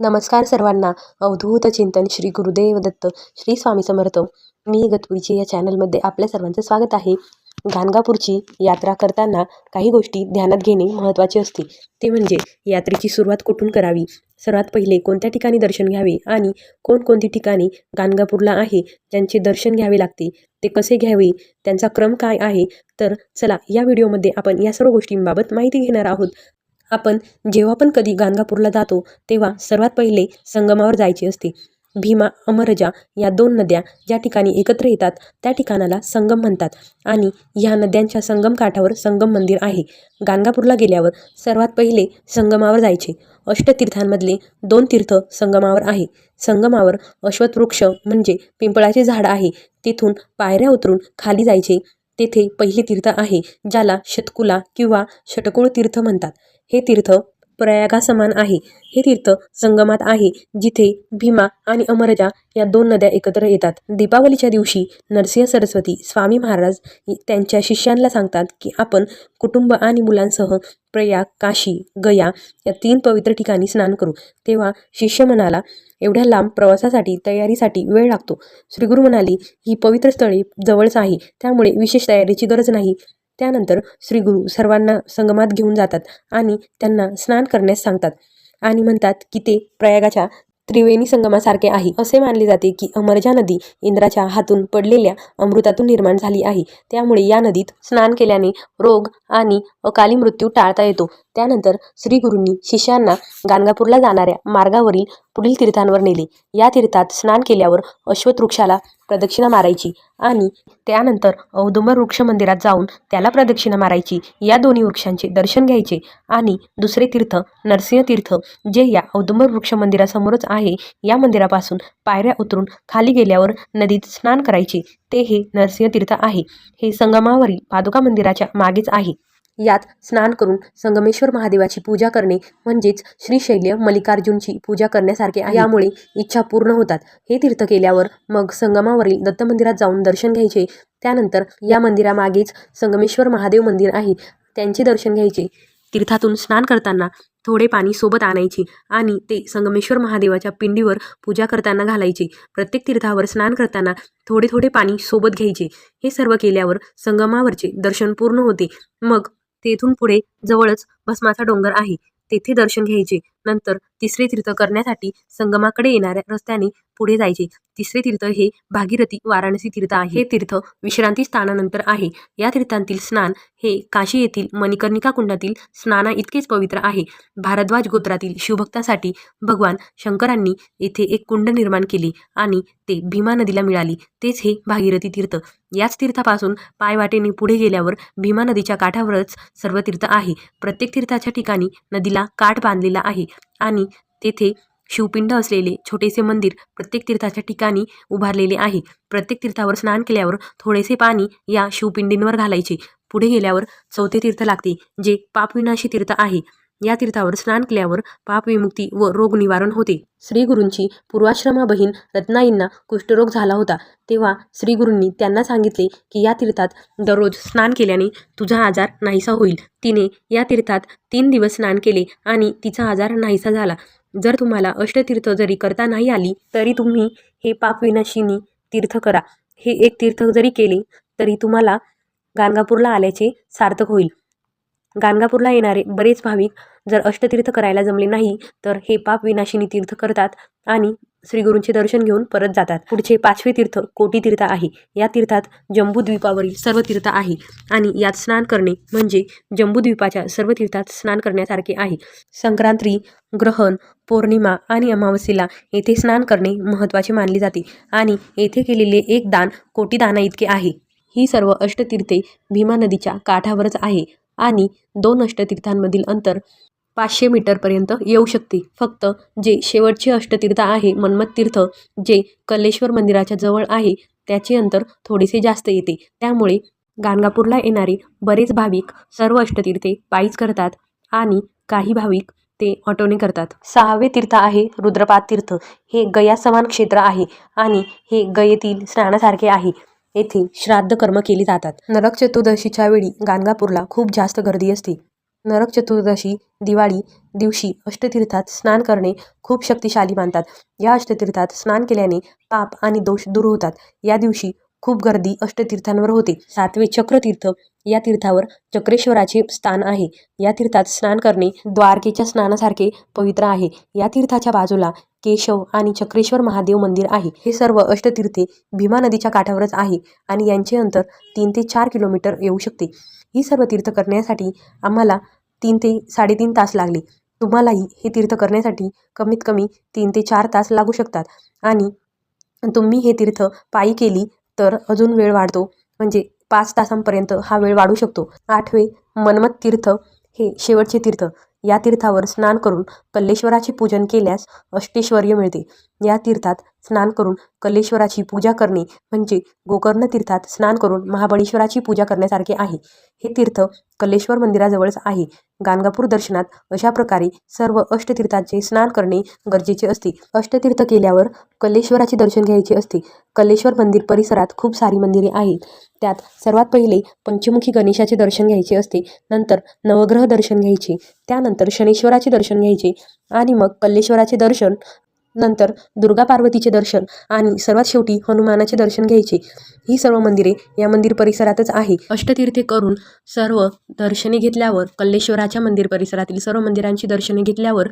नमस्कार सर्वांना. अवधूत चिंतन श्री गुरुदेव दत्त श्री स्वामी समर्थ. मी गतपुरीची या चॅनलमध्ये आपल्या सर्वांचं स्वागत आहे. गाणगापूरची यात्रा करताना काही गोष्टी ध्यानात घेणे महत्त्वाचे असते. ते म्हणजे यात्रेची सुरुवात कुठून करावी? सर्वात पहिले कोणत्या ठिकाणी दर्शन घ्यावे आणि कोणकोणती ठिकाणी गाणगापूरला आहे ज्यांचे दर्शन घ्यावे लागते? ते कसे घ्यावे? त्यांचा क्रम काय आहे? तर चला या व्हिडिओमध्ये आपण या सर्व गोष्टींबाबत माहिती घेणार आहोत. आपण जेव्हा पण कधी गाणगापूरला जातो तेव्हा सर्वात पहिले संगमावर जायचे असते. भीमा अमरजा या दोन नद्या ज्या ठिकाणी एकत्र येतात त्या ठिकाणाला संगम म्हणतात आणि ह्या नद्यांच्या संगम काठावर संगम मंदिर आहे. गाणगापूरला गेल्यावर सर्वात पहिले संगमावर जायचे. अष्टतीर्थांमधले दोन तीर्थ संगमावर आहे. संगमावर अश्वत्वृक्ष म्हणजे पिंपळाचे झाड आहे. तिथून पायऱ्या उतरून खाली जायचे. तेथे पहिले तीर्थ आहे ज्याला शतकुला किंवा षटकुळ तीर्थ म्हणतात. हे तीर्थ प्रयागासमान आहे. हे तीर्थ संगमात आहे जिथे भीमा आणि अमरजा या दोन नद्या एकत्र येतात. दीपावलीच्या दिवशी नरसिंह सरस्वती स्वामी महाराज त्यांच्या शिष्यांना सांगतात की आपण कुटुंब आणि मुलांसह प्रयाग काशी गया या तीन पवित्र ठिकाणी स्नान करू. तेव्हा शिष्य म्हणाला एवढ्या लांब प्रवासासाठी तयारीसाठी वेळ लागतो. श्रीगुरू म्हणाली ही पवित्र स्थळे जवळच आहे. त्यामुळे विशेष तयारीची गरज नाही. त्यानंतर श्रीगुरु सर्वांना संगमात घेऊन जातात आणि त्यांना स्नान करण्यास सांगतात. आणि म्हणतात की ते प्रयागाच्या त्रिवेणी संगमासारखे आहे. असे मानले जाते की अमरजा नदी इंद्राच्या हातून पडलेल्या अमृतातून निर्माण झाली आहे. त्यामुळे या नदीत स्नान केल्याने रोग आणि अकाली मृत्यू टाळता येतो. त्यानंतर श्रीगुरूंनी शिष्यांना गाणगापूरला जाणाऱ्या मार्गावरील पुढील तीर्थांवर नेले. या तीर्थात स्नान केल्यावर अश्वत्थ वृक्षाला प्रदक्षिणा मारायची आणि त्यानंतर औदुंबर वृक्ष मंदिरात जाऊन त्याला प्रदक्षिणा मारायची. या दोन्ही वृक्षांचे दर्शन घ्यायचे आणि दुसरे तीर्थ नरसिंह तीर्थ जे या औदुंबर वृक्ष मंदिरासमोरच आहे या मंदिरापासून पायऱ्या उतरून खाली गेल्यावर नदीत स्नान करायचे. ते हे नरसिंह तीर्थ आहे. हे संगमावरील पादुका मंदिराच्या मागेच आहे. यात स्नान करून संगमेश्वर महादेवाची पूजा करणे म्हणजेच श्रीशैल्य मल्लिकार्जुनची पूजा करण्यासारखे आहे. यामुळे इच्छा पूर्ण होतात. हे तीर्थ केल्यावर मग संगमावरील दत्त मंदिरात जाऊन दर्शन घ्यायचे. त्यानंतर या मंदिरामागेच संगमेश्वर महादेव मंदिर आहे. त्यांचे दर्शन घ्यायचे. तीर्थातून स्नान करताना थोडे पाणी सोबत आणायचे आणि ते संगमेश्वर महादेवाच्या पिंडीवर पूजा करताना घालायचे. प्रत्येक तीर्थावर स्नान करताना थोडे थोडे पाणी सोबत घ्यायचे. हे सर्व केल्यावर संगमावरचे दर्शन पूर्ण होते. मग तेथून पुढे जवळच भस्माचा डोंगर आहे. तेथे दर्शन घ्यायचे. नंतर तिसरे तीर्थ करण्यासाठी संगमाकडे येणाऱ्या रस्त्याने पुढे जायचे. तिसरे तीर्थ हे भागीरथी वाराणसी तीर्थ आहे. हे तीर्थ विश्रांती स्थानानंतर आहे. या तीर्थांतील स्नान हे काशी येथील मणिकर्णिका कुंडातील स्नाना इतकेच पवित्र आहे. भारद्वाज गोत्रातील शिवभक्तासाठी भगवान शंकरांनी येथे एक कुंड निर्माण केली आणि ते भीमा नदीला मिळाली. तेच हे भागीरथी तीर्थ. याच तीर्थापासून पायवाटेने पुढे गेल्यावर भीमा नदीच्या काठावरच सर्व तीर्थ आहे. प्रत्येक तीर्थाच्या ठिकाणी नदीला काठ बांधलेला आहे. आणि तेथे शिवपिंड असलेले छोटेसे मंदिर प्रत्येक तीर्थाच्या ठिकाणी उभारलेले आहे. प्रत्येक तीर्थावर स्नान केल्यावर थोडेसे पाणी या शिवपिंडींवर घालायचे. पुढे गेल्यावर चौथे तीर्थ लागते जे पापविनाशी तीर्थ आहे. या तीर्थावर स्नान केल्यावर पापविमुक्ती व रोग निवारण होते. श्रीगुरूंची पूर्वाश्रमा बहीण रत्नाईंना कुष्ठरोग झाला होता. तेव्हा श्रीगुरूंनी त्यांना सांगितले की या तीर्थात दररोज स्नान केल्याने तुझा आजार नाहीसा होईल तिने या तीर्थात तीन दिवस स्नान केले आणि तिचा आजार नाहीसा झाला. जर तुम्हाला अष्टतीर्थ जरी करता नाही आली तरी तुम्ही हे पापविनाशिनी तीर्थ करा. हे एक तीर्थ जरी केले तरी तुम्हाला गाणगापूरला आल्याचे सार्थक होईल. गाणगापूरला येणारे बरेच भाविक जर अष्टतीर्थ करायला जमले नाही तर हे पाप विनाशिनी तीर्थ करतात आणि श्रीगुरूंचे दर्शन घेऊन परत जातात. पुढचे पाचवे तीर्थ कोटी तीर्थ आहे. या तीर्थात जम्बूद्वीपावरील सर्व तीर्थ आहे आणि यात स्नान करणे म्हणजे जम्बूद्वीपाच्या सर्व तीर्थात स्नान करण्यासारखे आहे. संक्रांती ग्रहण पौर्णिमा आणि अमावस्येला येथे स्नान करणे महत्त्वाचे मानले जाते आणि येथे केलेले एक दान कोटी दाना इतके आहे. ही सर्व अष्टतीर्थे भीमा नदीच्या काठावरच आहे. आणि दोन अष्टतीर्थांमधील अंतर पाचशे मीटरपर्यंत येऊ शकते. फक्त जे शेवटचे अष्टतीर्थ आहे मन्मथ तीर्थ जे कलेश्वर मंदिराच्या जवळ आहे त्याचे अंतर थोडेसे जास्त येते. त्यामुळे गाणगापूरला येणारे बरेच भाविक सर्व अष्टतीर्थे पायीच करतात आणि काही भाविक ते ऑटोने करतात. सहावे तीर्थ आहे रुद्रपाद तीर्थ. हे गया समान क्षेत्र आहे आणि हे गयेतील स्नानासारखे आहे. येथे श्राद्ध कर्म केली जातात. नरक चतुर्दशीच्या वेळी गाणगापूरला खूप जास्त गर्दी असते. नरक चतुर्दशी दिवाळी दिवशी अष्टतीर्थात स्नान करणे खूप शक्तिशाली मानतात. या अष्टतीर्थात स्नान केल्याने पाप आणि दोष दूर होतात. या दिवशी खूप गर्दी अष्टतीर्थांवर होते. सातवे चक्रतीर्थ या तीर्थावर चक्रेश्वराचे स्थान आहे. या तीर्थात स्नान करणे द्वारकेच्या स्नानासारखे पवित्र आहे. या तीर्थाच्या बाजूला केशव आणि चक्रेश्वर महादेव मंदिर आहे. हे सर्व अष्टतीर्थे भीमा नदीच्या काठावरच आहे आणि यांचे अंतर तीन ते चार किलोमीटर येऊ शकते. ही सर्व तीर्थ करण्यासाठी आम्हाला तीन ते साडेतीन तास लागले. तुम्हालाही हे तीर्थ करण्यासाठी कमीत कमी तीन ते चार तास लागू शकतात. आणि तुम्ही हे तीर्थ पायी केली तर अजून वेळ वाढतो. म्हणजे पाच तासांपर्यंत हा वेळ वाढू शकतो. आठवे मन्मथ तीर्थ हे शेवटचे तीर्थ. या तीर्थावर स्नान करून कल्लेश्वराचे पूजन केल्यास अष्टेश्वर्य मिळते. या तीर्थात स्नान करून कल्लेश्वराची पूजा करणे म्हणजे गोकर्ण तीर्थात स्नान करून महाबळेश्वराची पूजा करण्यासारखे आहे. हे तीर्थ कल्लेश्वर मंदिराजवळच आहे. गाणगापूर दर्शनात अशा प्रकारे सर्व अष्टतीर्थांचे स्नान करणे गरजेचे असते. अष्टतीर्थ केल्यावर कल्लेश्वराचे दर्शन घ्यायचे असते. कल्लेश्वर मंदिर परिसरात खूप सारी मंदिरे आहेत. त्यात सर्वात पहिले पंचमुखी गणेशाचे दर्शन घ्यायचे असते. नंतर नवग्रह दर्शन घ्यायचे. त्यानंतर शनेश्वराचे दर्शन घ्यायचे. आणि मग कल्लेश्वराचे दर्शन नंतर दुर्गा पार्वतीचे दर्शन आणि सर्वात शेवटी हनुमानाचे दर्शन घ्यायचे. ही सर्व मंदिरे या मंदिर परिसरातच आहे. अष्टतीर्थे करून सर्व दर्शने घेतल्यावर कल्लेश्वराच्या मंदिर परिसरातील सर्व मंदिरांची दर्शने घेतल्यावर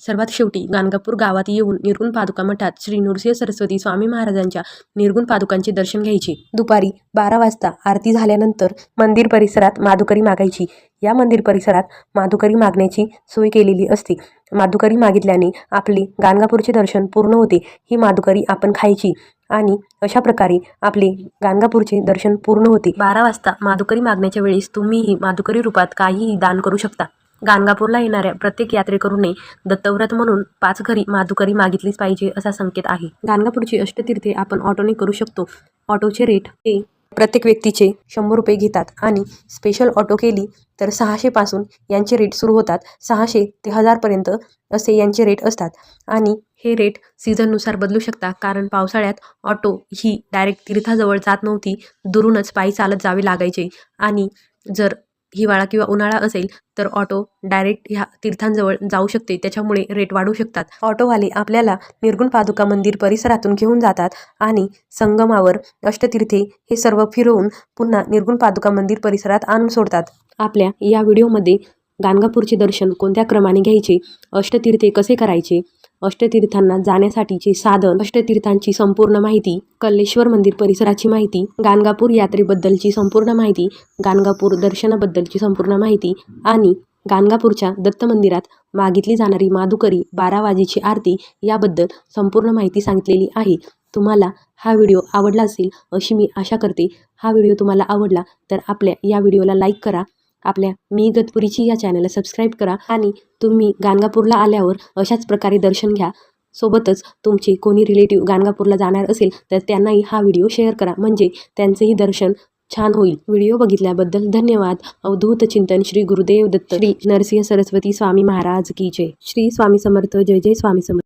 सर्वात शेवटी गाणगापूर गावात येऊन निर्गुण पादुका मठात श्री नृसिंह सरस्वती स्वामी महाराजांच्या निर्गुण पादुकांचे दर्शन घ्यायचे. दुपारी बारा वाजता आरती झाल्यानंतर मंदिर परिसरात माधुकरी मागायची. या मंदिर परिसरात माधुकरी मागण्याची सोय केलेली असते. माधुकरी मागितल्याने आपले गाणगापूरचे दर्शन पूर्ण होते. ही माधुकरी आपण खायची आणि अशा प्रकारे आपले गाणगापूरचे दर्शन पूर्ण होते. बारा वाजता माधुकरी मागण्याच्या वेळेस तुम्हीही माधुकरी रूपात काहीही दान करू शकता. गाणगापूरला येणाऱ्या प्रत्येक यात्रेकरूने दत्तव्रत म्हणून पाच घरी माधुकरी मागितलीच पाहिजे असा संकेत आहे. गाणगापूरची अष्टतीर्थे आपण ऑटोने करू शकतो. ऑटोचे रेट हे प्रत्येक व्यक्तीचे शंभर रुपये घेतात आणि स्पेशल ऑटो केली तर सहाशेपासून यांचे रेट सुरू होतात. सहाशे ते हजारपर्यंत असे यांचे रेट असतात. आणि हे रेट सीझननुसार बदलू शकता कारण पावसाळ्यात ऑटो ही डायरेक्ट तीर्थाजवळ जात नव्हती. दुरूनच पायी चालत जावे लागायचे. आणि जर हिवाळा किंवा उन्हाळा असेल तर ऑटो डायरेक्ट ह्या तीर्थांजवळ जाऊ शकते. त्याच्यामुळे रेट वाढू शकतात. ऑटोवाले आपल्याला निर्गुण पादुका मंदिर परिसरातून घेऊन जातात आणि संगमावर अष्टतीर्थे हे सर्व फिरवून पुन्हा निर्गुण पादुका मंदिर परिसरात आणून सोडतात. आपल्या या व्हिडिओमध्ये गाणगापूरचे दर्शन कोणत्या क्रमाने घ्यायचे अष्टतीर्थे कसे करायचे अष्टतीर्थांना जाण्यासाठीचे साधन अष्टतीर्थांची संपूर्ण माहिती कल्लेश्वर मंदिर परिसराची माहिती गाणगापूर यात्रेबद्दलची संपूर्ण माहिती गाणगापूर दर्शनाबद्दलची संपूर्ण माहिती आणि गाणगापूरच्या दत्त मंदिरात मागितली जाणारी माधुकरी बारा वाजेची आरती याबद्दल संपूर्ण माहिती सांगितलेली आहे. तुम्हाला हा व्हिडिओ आवडला असेल अशी मी आशा करते. हा व्हिडिओ तुम्हाला आवडला तर आपल्या या व्हिडिओला लाईक करा आपल्या मी गतपुरीची या चॅनलला सबस्क्राईब करा आणि तुम्ही गाणगापूरला आल्यावर अशाच प्रकारे दर्शन घ्या. सोबतच तुमचे कोणी रिलेटिव्ह गाणगापूरला जाणार असेल तर त्यांनाही हा व्हिडिओ शेअर करा. म्हणजे त्यांचेही दर्शन छान होईल. व्हिडिओ बघितल्याबद्दल धन्यवाद. अवधूत चिंतन श्री गुरुदेव दत्त. श्री नरसिंह सरस्वती स्वामी महाराज की जय. श्री स्वामी समर्थ. जय जय स्वामी समर्थ.